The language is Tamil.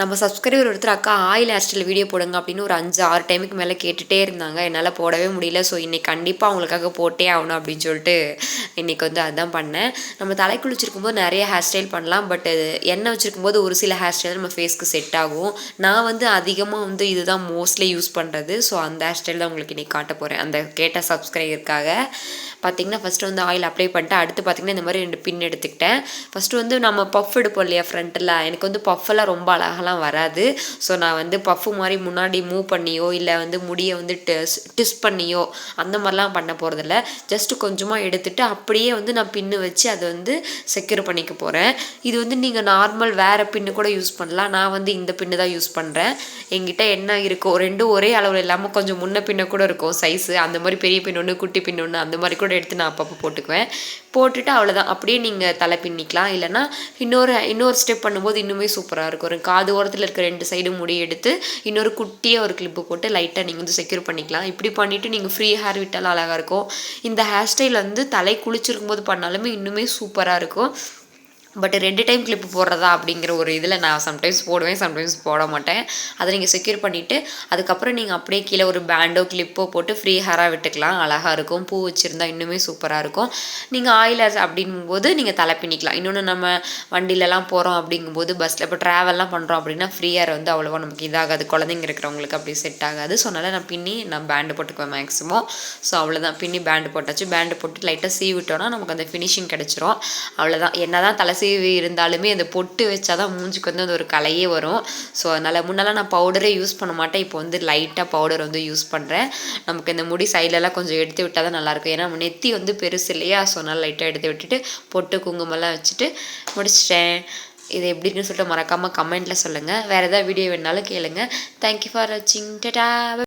நம்ம சப்ஸ்கிரைபர் ஒருத்தர் அக்கா ஆயில் ஹேர் ஸ்டைல் வீடியோ போடுங்க அப்படின்னு ஒரு அஞ்சு ஆறு டைமுக்கு மேலே கேட்டுகிட்டே இருந்தாங்க. என்னால் போடவே முடியல. ஸோ இன்றைக்கி கண்டிப்பாக அவங்களுக்காக போட்டே ஆகணும் அப்படின்னு சொல்லிட்டு இன்றைக்கி வந்து அதுதான் பண்ணேன். நம்ம தலை குளிச்சிருக்கும் போது நிறைய ஹேர் ஸ்டைல் பண்ணலாம். பட் எண்ணெய் வச்சிருக்கும் போது ஒரு சில ஹேர் ஸ்டைல் நம்ம ஃபேஸ்க்கு செட் ஆகும். நான் வந்து அதிகமாக வந்து இதுதான் மோஸ்ட்லி யூஸ் பண்ணுறது ஸோ அந்த ஹேர் ஸ்டைல் தான் உங்களுக்கு இன்றைக்கி காட்ட போகிறேன் அந்த கேட்ட சப்ஸ்கிரைபருக்காக பார்த்திங்கன்னா ஃபஸ்ட்டு வந்து ஆயில் அப்ளை பண்ணிட்டு அடுத்து பார்த்திங்கன்னா இந்த மாதிரி ரெண்டு பின் எடுத்துக்கிட்டேன். ஃபஸ்ட்டு வந்து நம்ம பஃப் எடுப்போம் இல்லையா ஃப்ரண்ட்டில் எனக்கு வந்து பஃப்பெல்லாம் ரொம்ப அழகாலாம் வராது. ஸோ நான் வந்து பஃப்பு மாதிரி முன்னாடி மூவ் பண்ணியோ இல்லை வந்து முடியை வந்து டிஸ் டிஸ் பண்ணியோ அந்த மாதிரிலாம் பண்ண போகிறதில்ல ஜஸ்ட்டு கொஞ்சமாக எடுத்துட்டு அப்படியே வந்து நான் பின்னு வச்சு அதை வந்து செக்யூர் பண்ணிக்க போகிறேன் இது வந்து நீங்கள் நார்மல் வேறு பின்னு கூட யூஸ் பண்ணலாம். நான் வந்து இந்த பின்னு தான் யூஸ் பண்ணுறேன் எங்கிட்ட என்ன இருக்கோ ரெண்டும் ஒரே அளவில் இல்லாமல் கொஞ்சம் முன்ன பின்ன கூட இருக்கும். சைஸு அந்த மாதிரி பெரிய பின் ஒன்று குட்டி பின் ஒன்று அந்த மாதிரி கூட எடுத்து நான் அப்பப்போ போட்டுக்குவேன். போட்டுட்டு அவ்வளோதான் அப்படியே நீங்கள் தலை பின்னிக்கலாம். இல்லைன்னா இன்னொரு இன்னொரு ஸ்டெப் பண்ணும்போது இன்னுமே சூப்பராக இருக்கும். ஒரு காது ஓரத்தில் இருக்க ரெண்டு சைடும் முடி எடுத்து இன்னொரு குட்டியாக ஒரு கிளிப்பு போட்டு லைட்டாக நீங்கள் வந்து செக்யூர் பண்ணிக்கலாம். இப்படி பண்ணிவிட்டு நீங்கள் ஃப்ரீ ஹேர் விட்டாலும் அழகாக இருக்கும். இந்த ஹேர் ஸ்டைல் வந்து தலை குளிச்சிருக்கும் போது பண்ணாலுமே இன்னுமே சூப்பராக இருக்கும். பட் ரெண்டு டைம் கிளிப்பு போடுறதா அப்படிங்கிற ஒரு இதில் நான் சம்டைம்ஸ் போடுவேன் சம்டைம்ஸ் போட மாட்டேன். அதை நீங்கள் செக்யூர் பண்ணிவிட்டு அதுக்கப்புறம் நீங்கள் அப்படியே கீழே ஒரு பேண்டோ கிளிப்போ போட்டு ஃப்ரீ ஹேராக விட்டுக்கலாம். அழகாக இருக்கும். பூ வச்சுருந்தா இன்னுமே சூப்பராக இருக்கும். நீங்கள் ஆயிலர்ஸ் அப்படிங்கும்போது நீங்கள் தலை பின்னிக்கலாம் இன்னொன்று நம்ம வண்டியிலலாம் போகிறோம் அப்படிங்கும்போது பஸ்ஸில் இப்போ ட்ராவல்லாம் பண்ணுறோம் அப்படின்னா ஃப்ரீ ஹேர் வந்து அவ்வளோவா நமக்கு இதாகாது. குழந்தைங்க இருக்கிறவங்களுக்கு அப்படி செட் ஆகாது. ஸோ அதனால் நான் பின்னி நான் பேண்டு போட்டுக்குவேன் மேக்ஸிமம் ஸோ அவ்வளோதான் பின்னி பேண்டு போட்டாச்சு. பேண்டு போட்டு லைட்டாக சீ விட்டோன்னா நமக்கு அந்த ஃபினிஷிங் கிடச்சிரும். அவ்வளோதான் என்ன தான் தலை சீவி இருந்தாலுமே அந்த பொட்டு வச்சா தான் மூஞ்சிக்கு வந்து அந்த ஒரு கலையே வரும். ஸோ அதனால் முன்னெல்லாம் நான் பவுடரே யூஸ் பண்ண மாட்டேன். இப்போ வந்து லைட்டாக பவுடர் வந்து யூஸ் பண்ணுறேன் நமக்கு இந்த முடி சைட்லலாம் கொஞ்சம் எடுத்து விட்டால் தான் நல்லாயிருக்கும். ஏன்னா நெத்தி வந்து பெருசு இல்லையா? ஸோ அதனால் லைட்டாக எடுத்து விட்டுட்டு பொட்டு குங்குமம்லாம் வச்சுட்டு முடிச்சிட்டேன். இது எப்படின்னு சொல்லிட்டு மறக்காமல் கமெண்ட்டில் சொல்லுங்கள் வேறு எதாவது வீடியோ வேணாலும் கேளுங்கள் தேங்க்யூ ஃபார் வாட்சிங் டடா